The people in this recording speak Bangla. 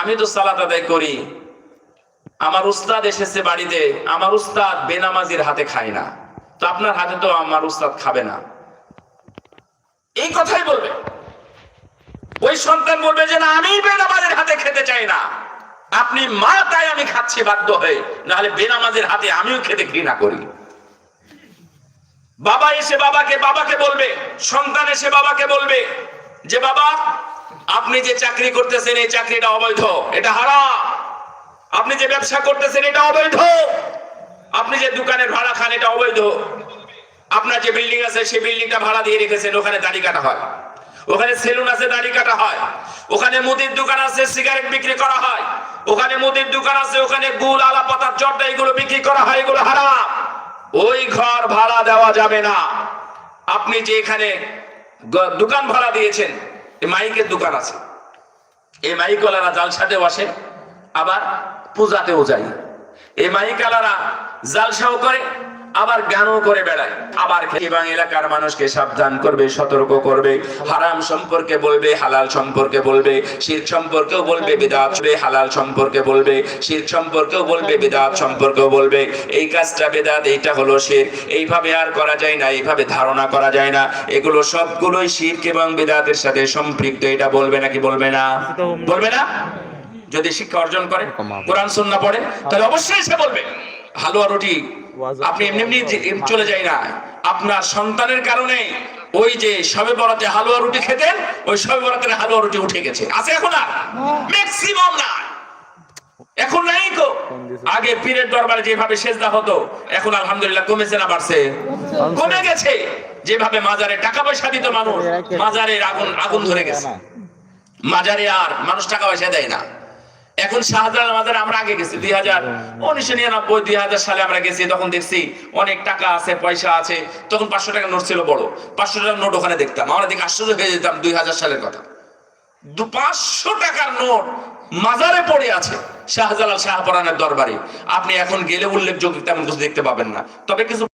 আমি তো সালাত আদায় করি। আমার উস্তাদ এসেছে বাড়িতে, আমার উস্তাদ বেনামাজির হাতে খায় না। তো আপনার হাতে তো আমার উস্তাদ খাবে না। এই কথাই বলবে। ওই সন্তান বলবে যে, না, আমি বেনামাজের হাতে খেতে চাই না। আপনি মা, তাই আমি খাচ্ছি বাধ্য হয়ে। নাহলে বেনামাজের হাতে আমিও খেতে ঘৃণা করি। বাবা এসে বাবাকে বাবাকে বলবে। সন্তান এসে বাবাকে বলবে যে, বাবা আপনি যে চাকরি করতেছেন, এই চাকরিটা অবৈধ। এটা হারাম। আপনি যে ব্যবসা করতেছেন, এটা অবৈধ। আপনি যে দোকানের ভাড়া খান, এটা অবৈধ। আপনার যে বিল্ডিং আছে, সেই বিল্ডিংটা ভাড়া দিয়ে রেখেছেন, ওখানে দাড়ি কাটা হয়। ওখানে সেলুন আছে, দাড়ি কাটা হয়। ওখানে মুদির দোকান আছে, সিগারেট বিক্রি করা হয়। ওখানে মুদির দোকান আছে, ওখানে গুল আলা পাতার জর্দা, এগুলো বিক্রি করা হয়, এগুলো হারাম। ওই ঘর ভাড়া দেওয়া যাবে না। আপনি যে এখানে দোকান ভাড়া দিয়েছেন মাইকের দোকান আছে। এই মাইকওয়ালারা জালসাতেও আসে আবার পূজাতেও যায়। এই মাইকালারা জালসাও করে আবার গানও করে বেড়ায়। আবার এবং এলাকার মানুষকে সাবধান করবে সতর্ক করবে হারাম সম্পর্কে বলবে হালাল সম্পর্কে বলবে শির সম্পর্কেও বলবে বিদাত হালাল সম্পর্কে বলবে শির সম্পর্কেও বলবে বিদাত সম্পর্কেও বলবে। এই কাজটা বেদাত এইটা হলো শির। এইভাবে আর করা যায় না এইভাবে ধারণা করা যায় না। এগুলো সবগুলোই শিরক এবং বিদাতের সাথে সম্পৃক্ত। এটা বলবে নাকি বলবে না? বলবে না? যদি শিক্ষা অর্জন করে কোরআন সুন্না পড়ে তাহলে অবশ্যই সে বলবে। হালুয়া রুটি আপনি এমনি এমনি চলে যায় না। আপনার সন্তানের কারণে ওই যে সবে বরাতে হালুয়া রুটি খেতেন ওই সবে বরাতের হালুয়া রুটি উঠে গেছে। আছে এখন আর? ম্যাক্সিমাম না এখন নাই তো আগে পীরের দরবারে যেভাবে সেজদা হতো এখন আলহামদুলিল্লাহ কমেছে না বাড়ছে। কমে গেছে। যেভাবে মাজারে টাকা পয়সা দিত মানুষ মাজারের আগুন আগুন ধরে গেছে। মাজারে আর মানুষ টাকা পয়সা দেয় না। এখন শাহজালাল মাজারে আমরা আগে গেছি, দুই হাজার উনিশশো নিরানব্বই, দুই হাজার সালে আমরা গেছি, তখন দেখছি অনেক টাকা আছে, পয়সা আছে, তখন পাঁচশো টাকা নোট ছিল বড়। পাঁচশো টাকার নোট ওখানে দেখতাম, আমরা দেখে আশ্চর্য হয়ে যেতাম দুই হাজার সালের কথা। দু পাঁচশো টাকার নোট মাজারে পড়ে আছে শাহজালাল শাহপরানের দরবারে। আপনি এখন গেলে উল্লেখযোগ্য তেমন কিছু দেখতে পাবেন না। তবে কিছু